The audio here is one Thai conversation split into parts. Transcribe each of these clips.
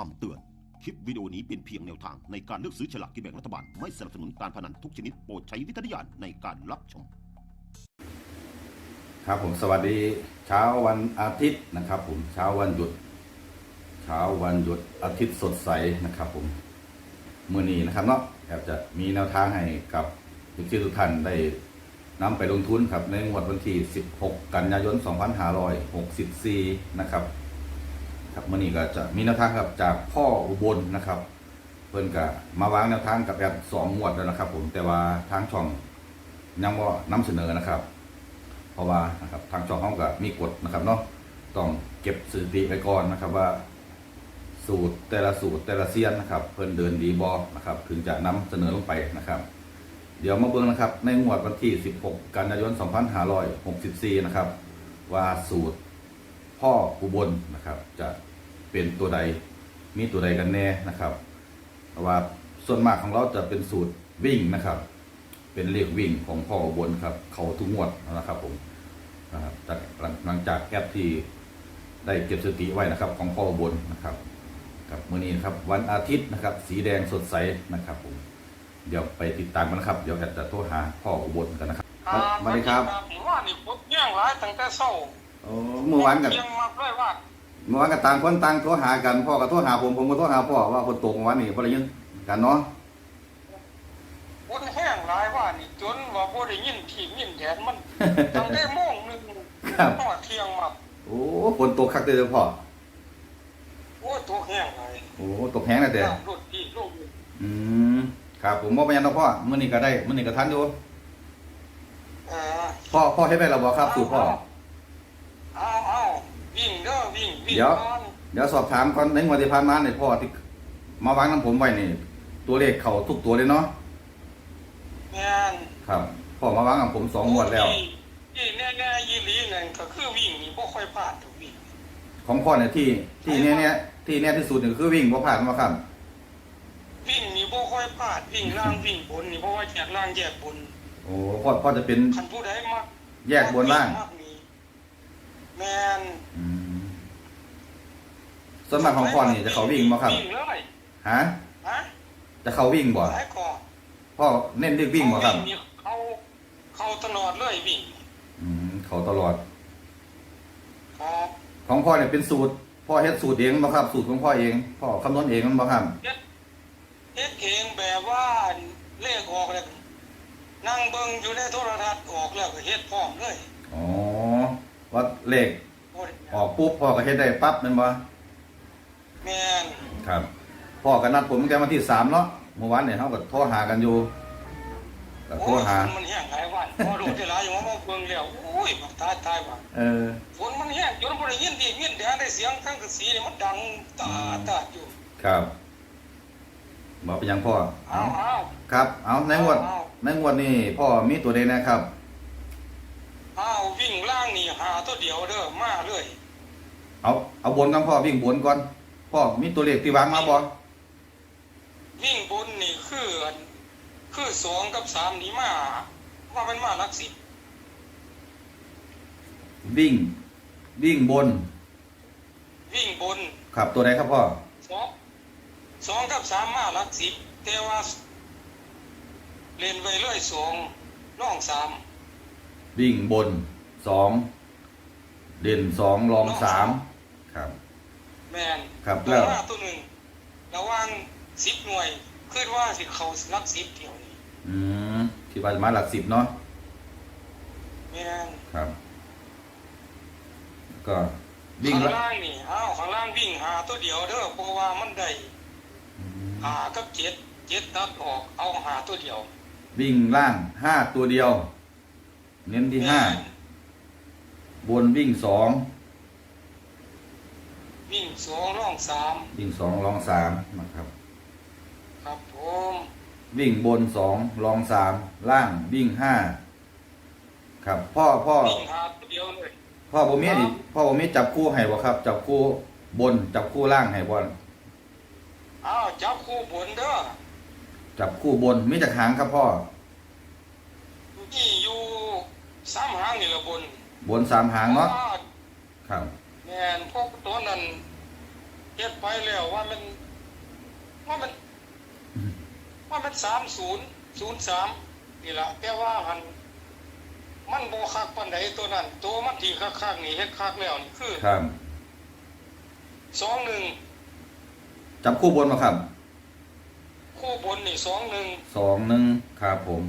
คำเตือน คลิปวิดีโอนี้เป็นเพียงแนวทางในการเลือกซื้อฉลากกินแบ่งรัฐบาล ไม่สนับสนุนการพนันทุกชนิดโปรดใช้วิจารณญาณในการรับชม ครับผมสวัสดีเช้าวันอาทิตย์นะครับ ผมเช้าวันหยุด เช้าวันหยุดอาทิตย์สดใสนะครับ ผมเมื่อนี้นะครับเนาะแอบจะมีแนวทางให้กับทุกที่ทุกท่านได้นำไปลงทุนครับในงวดวันที่ 16 กันยายน 2564 นะครับ ครับมื่อนี้ก็จะมีแนวทางครับจากพ่ออุบลนะครับ เพิ่นก็มาวางแนวทางกับแอบสองงวดแล้วนะครับ ผมแต่ว่าทางช่องยังว่านำเสนอนะครับ เพราะว่านะครับทางช่องเขาก็มีกฎนะครับเนาะต้องเก็บสถิติไว้ก่อนนะครับว่า สูตรแต่ละสูตรแต่ละเซียนนะครับ เพิ่นเดินดีบอนะครับ ถึงจะนำเสนอลงไปนะครับ เดี๋ยวมาเบิ่งนะครับ ในงวดวันที่ 16 กันยายน 2564 นะครับ ว่าสูตร พ่ออุบลนะครับ จะเป็นตัวใดมีตัวใดกันแน่นะครับเพราะว่าส่วนมากของเราจะเป็นสูตรวิ่งนะครับ เป็นเลขวิ่งของพ่ออุบลครับ เขาทุกงวดนะครับผมนะครับจากหลังจากแอปที่ได้เก็บสถิติไว้นะครับ ของพ่ออุบลนะครับครับมื่อนี้นะครับวันอาทิตย์นะครับ สีแดงสดใสนะครับผมเดี๋ยวไปติดตามกันนะครับ เดี๋ยวแอปจะโทรหาพ่ออุบลกันนะครับสวัสดีครับเมื่อวานนี่ปุ๊บเยี่ยงหลายตั้งแต่เช้า โอ้เมื่อวานกันเยี่ยงมากเลยว่าเมื่อวานก็ต่างคนต่างโทรหากันพ่อก็โทรหาผมผมก็โทรหาพ่อว่าคนตกเมื่อวานนี่บ่ได้ยินกันเนาะคนแห้งหลายว่านี่จนว่าบ่ได้ยินทียินแดนมันตั้งแต่โมงหนึงครับพอเที่ยงมาโอ้ฝนตกคักเด้อพ่อโอ้ยตัวแห้งหลายโอ้ตกแห้งนะเด้อน้ำรถที่ลงอืมครับผมบ่เป็นหยังเนาะพ่อมื้อนี้ก็ได้มื้อนี้ก็ทันอยู่เออพ่อพ่อเฮ็ดได้แล้วบ่ครับสูตรพ่อ เอาเอาวิ่งเด้อวิ่งวิ่ง เดี๋ยวก่อนเดี๋ยวสอบถามก่อนในงวดที่ผ่านมาเนี่ยพ่อที่มาวางนํผมไว้นี่ ตัวเลขเข้าทุกตัวเลยเนาะแม่นครับพ่อมาวางกับผมสองงวดแล้วที่ที่แน่ๆยีหลีนั่นก็คือวิ่งนี่บ่ค่อยพลาดทุกวิ่งของพ่อเนี่ยที่ที่แน่ๆที่แน่ที่สุดนี่คือวิ่งบ่พลาดบ่ครับวิ่งนี่บ่ค่อยพลาดวิ่งล่างวิ่งบนนี่เพราะว่าแยกล่างแยกบนโอ้พ่อพ่อจะเป็นคันผู้ใดมักแยกบนล่างมักนี่แม่นอืม ส่วนมากของพ่อนี่จะเขาวิ่งบ่ครับ วิ่งเลยฮะ ฮะจะเขาวิ่งบ่หลายก่อนพ่อเน้นเรียกวิ่งบ่ครับ นี่เขาเขาตลอดเลยวิ่งอืมเขาตลอด ครับของพ่อเนี่ยเป็นสูตร พ่อเฮ็ดสูตรเองบ่ครับ สูตรของพ่อเอง พ่อคำนวณเองมันบ่ครับ เฮ็ดเฮ็ดเองแบบว่าเลขออกเลยนั่งเบิ่งอยู่ในโทรทัศน์ออกแล้วก็เฮ็ดพร้อมเลยอ๋อว่าเลขโอ้ยออกปุ๊บพ่อก็เฮ็ดได้ปั๊บแม่นบ่แม่น ครับพ่อก็นัดผมตั้งแต่วันที่สามเนาะเมื่อวานเนี่ยเฮาก็โทรหากันอยู่ก็โทรโอ้ยหา ฝนมันแห้งหลายวันพอดูได้หลายอยู่ว่ามาเบิ่งแล้วโอ้ยมันตายตายว่ะเออ ฝนมันแห้งจนบ่ได้ยินดียินแดงได้เสียงทั้งกระสีนี่มันดังตาตาอยู่ครับบ่เป็นหยังพ่อเอาเอาครับ เอาในงวดเอาในงวดนี้พ่อมีตัวใดนะครับ เอาวิ่งล่างนี่หาตัวเดียวเด้อมาเลยเอาเอาบนกันพ่อวิ่งบนก่อน พ่อมีตัวเลขที่วางมาบ่วิ่งบนนี่คืออันคือสองกับสามนี่มาว่ามันมาหลักสิบวิ่ง วิ่งบน วิ่งบนครับตัวใดครับพ่อสองสองกับสามมาหลักสิบแต่ว่าเล่นไว้เลยสองน้องสามวิ่งบนสองเด่นสองรองสามครับ แมนครับตัวแล้วหน้าตัวหนึ่งระหว่างสิบหน่วยคิดว่าสิเขาหลักสิบเดียวนี่อืมที่ว่าจะมาหลักสิบเนาะแมนครับ ก็วิ่งข้างละล่างนี่อ้าวข้างล่างวิ่งหาตัวเดียวเด้อเพราะว่ามันได้อืมหากับเจ็ดเจ็ดตัดออกเอาหาตัวเดียววิ่งล่างห้าตัวเดียว เน้นที่ห้าบนวิ่งสอง วิ่งสองร่องสามวิ่งสองรองสามนะครับ ครับผมวิ่งบนสองรองสามล่างวิ่งห้าครับ พ่อพ่อวิ่งหาตัวเดียวเลย พ่อบ่มีนี่พ่อบ่มีจับคู่ให้บ่ครับ จับคู่บนจับคู่ล่างให้บ่อ้าวจับคู่บนเด้อจับคู่บนมีจากหางครับพ่อ นี่อยู่สามหางนี่ละบนบนสามหางเนาะครับ แม่นพวกตัวนั้นเฮ็ดไปแล้วว่ามันว่ามัน ว่ามันสามศูนย์ศูนย์สามนี่ละแต่ว่ามันมันโบคักปันไหนตัวนั้น ตัวมันที่คักคักๆนี่เฮ็ดคักแล้วนี่คือครับสองหนึ่งจับคู่บนมาครับ คู่บนนี่สองหนึ่งสองหนึ่งครับผม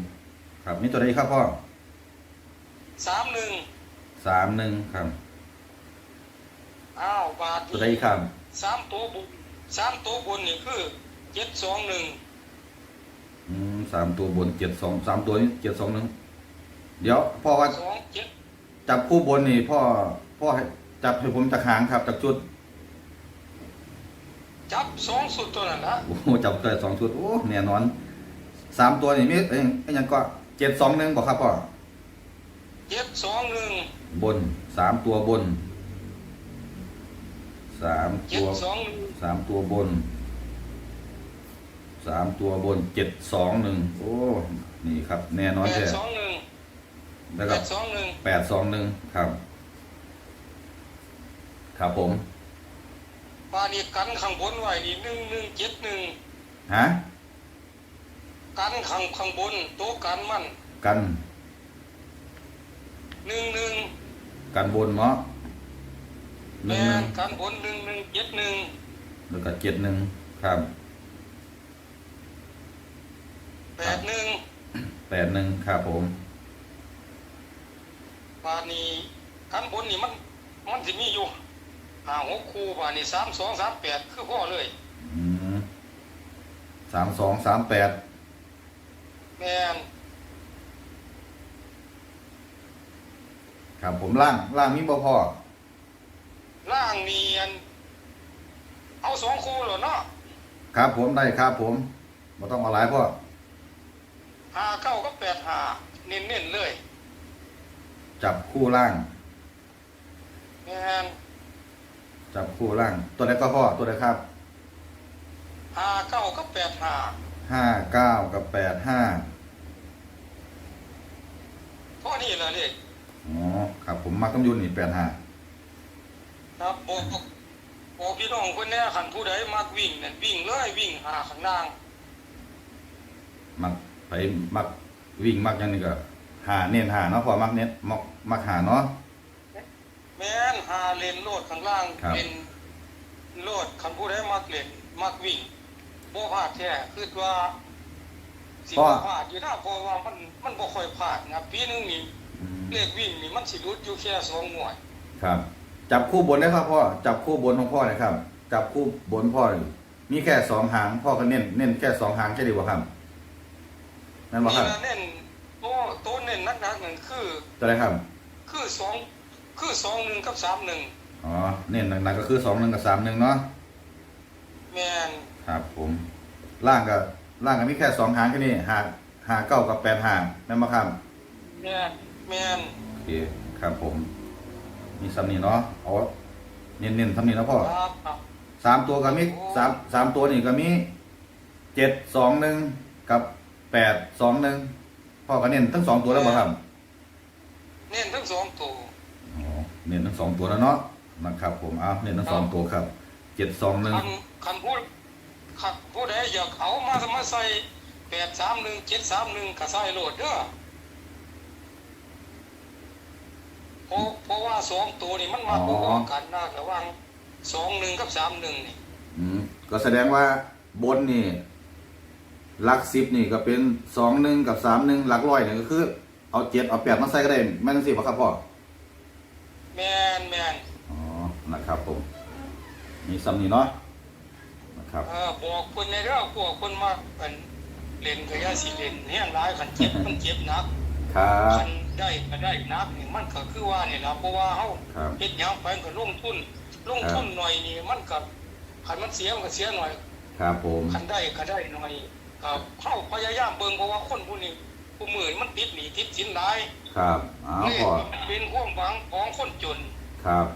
ครับนี่ตัวใดครับพ่อสามหนึ่งสามหนึ่งครับ อ้าวบาทตัวใดครับสามตัวบุสามตัวบนนี่คือเจ็ดสองหนึ่งอืมสามตัวบนเจ็ดสองสามตัวนี้เจ็ดสองหนึ่งเดี๋ยวพ่อว่าสองเจ็ดจับคู่บนนี่พ่อพ่อให้จับให้ผมจากหางครับจากจุดจับสองสุดตัวนั้นนะโอ้โหจับตัวสองชุดโอ้แน่นอนสามตัวนี่มีเอ้ยไอ้หยังก็เจ็ดสองหนึ่งบอกครับพ่อเจ็ดสองหนึ่งบนสามตัวบน สามเจ็ตัดวสองหนึ่งสามตัวบนสามตัวบนเจ็ดสองหนึ่งโอ้นี่ครับ แน่นอนแปแท้ดสองหนึ่งแล้วแปก็ดสองหนึ่งแปดสองหนึ่งครับ ครับผมปานี่กันข้างบนไว้นี่หนึ่งหนึ่งเจ็ดหนึ่งฮะกันข้างข้างบนโต๊ะกันมันกันหนึ่งหนึ่งกันบนเนาะ หแมนึ่งหนึ่นงกันบนหนึ่งหนึ่งเจ็ดหนึ่งแล้วก็เจ็ดหนึ่งครับแปดหนึ่งแปดหนึ่งครับผมปานี่กันบนนี่มันมันจะมีอยู่ห้าหกคู่ปานี่สามสองสามแปดคือพ่อเลย อืมสามสองสามแปดแมนครับผมล่างล่างมีบ่พอล่าง นี่อันเอาสองคู่เหรอเนาะครับผมได้ครับผมบ่ต้องเอาหลายพ่อห้าเก้าก็แปดห้าเน้นๆเลย จับคู่ล่างแมนจับคู่ล่าง ตัวใดก็พ่อตัวใดครับห้าเก้าก็แปดห้าห้าเก้ากับแปดห้าเพราะนี่แหละนี่อ๋อครับผมมักต้องยุนนี่แปดห้าครั บบอกบอกพี่น้องคนเนี้ยขันผู้ใดมักวิ่งเนี่ยวิ่งเลยวิ่งหาข้างล่างมักไปมักวิ่งมักอยังนี่ก็หาเน้นหาเนาะพอมักเน้นมักมักหาเนาะแม่นหาเลนโลดข้างล่างครับ เป็นโลดขันผู้ใดมักเล่นมักวิ่งโบพลาดแท้คือว่าสิบ่พลาดอยู่นะเพราะว่ามันมันบ่ค่อยพลาดนะปีหนึงนี่อืมเลขวิ่งนี่มันสิหลุดอยู่แค่สองหน่วย ครับ จับคู่บนได้ครับพ่อจับคู่บนของพ่อเลยครับ จับคู่บนพ่อนี่มีแค่สองหางพ่อก็เน้นเน้นแค่สองหางแค่ดีกว่าครับนั่นบ่ครับนี่ละเน้นโตโตเน้นนักๆนั่นคือตัวใดครับ คือสองคือสองหนึ่งกับสามหนึ่งอ๋อเน้นหนักๆก็คือสองหนึ่งกับสามหนึ่งเนาะแม่นครับผม ล่างก็ล่างก็มีแค่สองหางแค่นี้หาหาเก้ากับแปดหางนั่นบ่ครับแม่นแม่นโอเคครับผม มีสำนีเนาะเอาเน้นๆสำนีเนาะพ่อครับครับสามตัวก็มีสามสามตัวนี่ก็มีเจ็ดสองหนึ่งกับแปดสองหนึ่งพ่อก็เน้นทั้งสองตัวแล้วบ่ครับเน้นทั้งสองตัวอ๋อเน้นทั้งสองตัวแล้วเนาะนะครับผมเอาเน้นทั้งสองตัวครับเจ็ดสองหนึ่งคันคันพูดคันผู้ใดอยากเอามามาใส่แปดสามหนึ่งเจ็ดสามหนึ่งก็ใส่โหลดเด้อ เพราะเพราะว่าสองตัวนี่มันมาพอๆกันนะระหว่างสองหนึ่งกับสามหนึ่งนี่อืมก็แสดงว่าบนนี่หลักสิบนี่ก็เป็นสองหนึ่งกับสามหนึ่งหลักร้อยนี่ก็คือ เอาเจ็ดเอาแปดมาใส่ก็ได้ไม่ต้องสิบครับพ่อแมนแมนอ๋อนะครับผมมีสำนีเนาะนะครับ เออบอกคนในเรื่องพวกคนมาเป็นเล่นก็อย่าสิเล่นแห้งร้ายขันเจ็บมันเจ็บหนัก ครับคันได้ก็ได้นักนี่มันก็คือว่านี่นะเพราะว่าเฮาครับเฮ็ดหยังไปก็ลงทุนลงทุนหน่อยนี่มันก็คันมันเสียมันก็เสียหน่อยครับผมคันได้ก็ได้หน่อยก็เฮาพยายามเบิ่งเพราะว่าคนผู้นี้ผู้มือนี่มันติดหนี้ติดสินหลายครับอ้าวนี่พ่อเป็นความหวังของคนจนครับ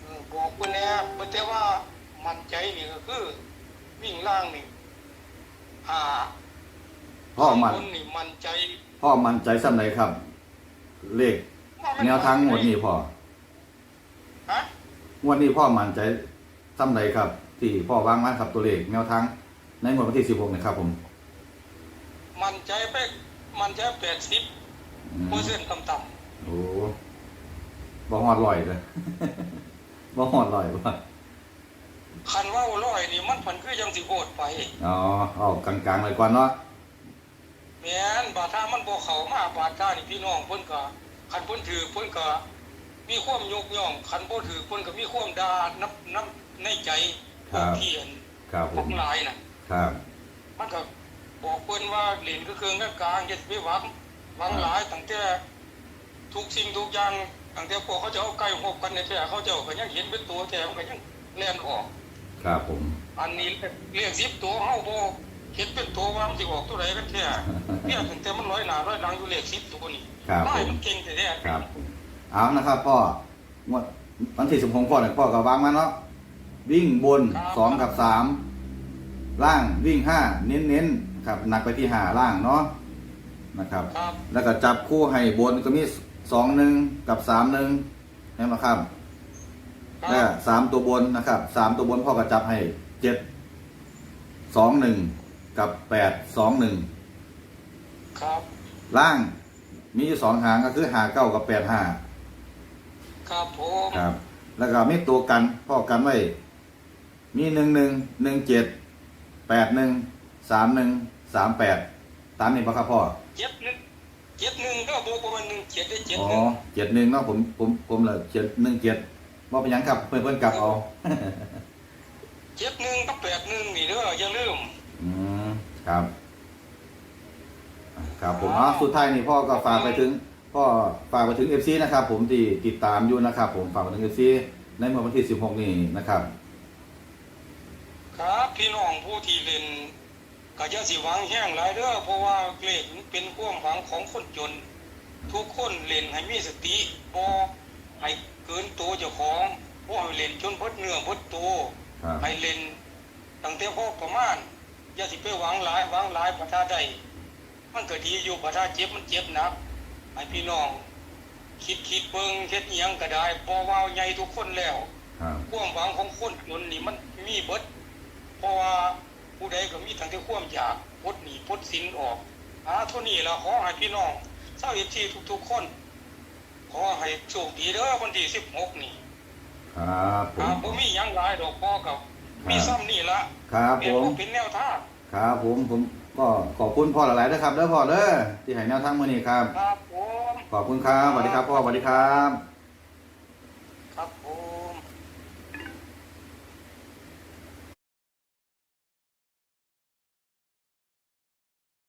เออบอกเพิ่นแหน่เพิ่นแต่ว่ามั่นใจนี่ก็คือวิ่งล่างนี่หา พ่อมันคนนี่มั่นใจพ่อมันใจซ้ำไหนครับ เลขแนวทางหมดนี่พ่อฮะงวดนี้พ่อมันใจซ้ซ้ำใดครับ ที่พ่อวางมาครับตัวเลขแนวทางในงวดวันที่สิบหกนะครับผม มันใจไปมันใจแปดสิบอืมเปอร์เซ็นต์ต่ำโอ้บ่หอดลอยเลยบ่หอดลอยว่ะๆคันว่าร้อยนี่มันผันคือยังสิโหดไป อ๋อเอากลางๆเลยก่อนเนาะ แม่นบาดถ้ามันบ่เข้ามาบาดถ้านี่พี่น้องเพิ่นก็คันเพิ่นถือเพิ่นก็มีความยกย่องคันบ่ถือเพิ่นก็มีความด่าน้ำน้ำในใจพวกที่อันครับพผวมกหลายน่ะครับ มันก็บอกเพิ่นว่าเหรียญก็คือกลางๆอย่าไปหวังหวังหลายตั้งแต่ทุกสิ่งทุกอย่างตั้งแต่พวกเขาจะเอาไก่หกกันเนี่ยแท้เขาเจ้าก็ยังเห็นเป็นตัวแต่มันก็ยังแล่นออก ครับผม อันนี้เรียกสิบตัวเฮาบ่ เห็นเป็นตัวว่ามันสิออกตัวใดกันแท้เพียงตั้งแต่มันร้อยหน้าร้อยหลังอยู่เลขสิบตัวนี่ครับได้ผมมันเก่งแท้ๆครับผมเอานะครับพ่องวดวันที่สิบหกพ่อเนี่ยพ่อก็วางมาเนาะวิ่งบนสองกับสามล่างวิ่งห้าเน้นเน้นๆครับหนักไปที่ห้าล่างเนาะนะครับครับ แล้วก็จับคู่ให้บนก็มีสองหนึ่งกับสามหนึ่งเห็นไหมครับคแล้รัวบสามตัวบนนะครับสามตัวบนพ่อก็จับให้เจ็ดสองหนึ่ง กับแปดสองหนึ่งครับ ล่างมีอยู่สองหางก็คือหาเก้ากับแปดห้าครับผมครับ แล้วก็มีตัวกันพ่อกันไว้ มีหนึ่งหนึ่งหนึ่งเจ็ดแปดหนึ่งสามหนึ่งสามแปดตามนี้ปะครับพ่อเจ็ดหนึ่งเจ็ดหนึ่งก็บ่ประมาณหนึ่งเจ็ดได้เจ็ดอ๋อหนึ่งเจ็ดหนึ่งเนาะผมผมผมเลยเจ็ดหนึ่งเจ็ดว่าเป็นหยังครับเพื่อนเพื่อนกลับเอาเจ็ดหนึ่งกับแปดหนึ่งนี่เด้ออย่าลืมอืม ครับอะครับผมอ๋อสุดท้ายนี่พ่อก็ฝากไปถึงพ่อฝากไปถึงเอฟซีนะครับผมที่ติดตามอยู่นะครับ ผมฝากไปถึงเอฟซีในเมื่อวันที่สิบหกนี้นะครับ ครับพี่น้องผู้ที่เล่นก็จะสิหวังแห้งหลายเด้อเพราะว่าเลขมันเป็นความหวังของคนจน ทุกคนเล่นให้มีสติบ่ให้เกินตัวเจ้าของบ่ให้เล่นจนเบิดเนื้อเบิดตัวครับให้เล่นตั้งแต่พอประมาณ อย่าสิไปหวังหลายหวังหลายประทาใดมันก็ดีอยู่ประทาเจ็บมันเจ็บหนักให้พี่น้อง คิดคิดเบิ่งเฮ็ดอิหยังก็ได้บ่ว่าใหญ่ทุกคนแล้วครับความหวังของคนจนนี่มันมีเบิดเพราะว่าผู้ใดก็มีทั้งที่ความอยากพดหนีพดสินออกอาเท่านี้ละขอให้พี่น้องเศร้าอีกทีทุกๆคน ขอให้โชคดีเด้อวันที่สิบหกนี่ ครับผครัมบผมมีหยังหลายดอกพ่อกับ มีซ้ำนี่ละครับเป็ผนมเป็นแนวทางครับผมผมก็ขอบคุณพ่อหลายๆนะครับเด้อพ่อเด้อที่ให้แนวทางมื้อนี้ครับ ครับผม ขอบคุณครับสวัสดีครับพ่อสวัสดีครับ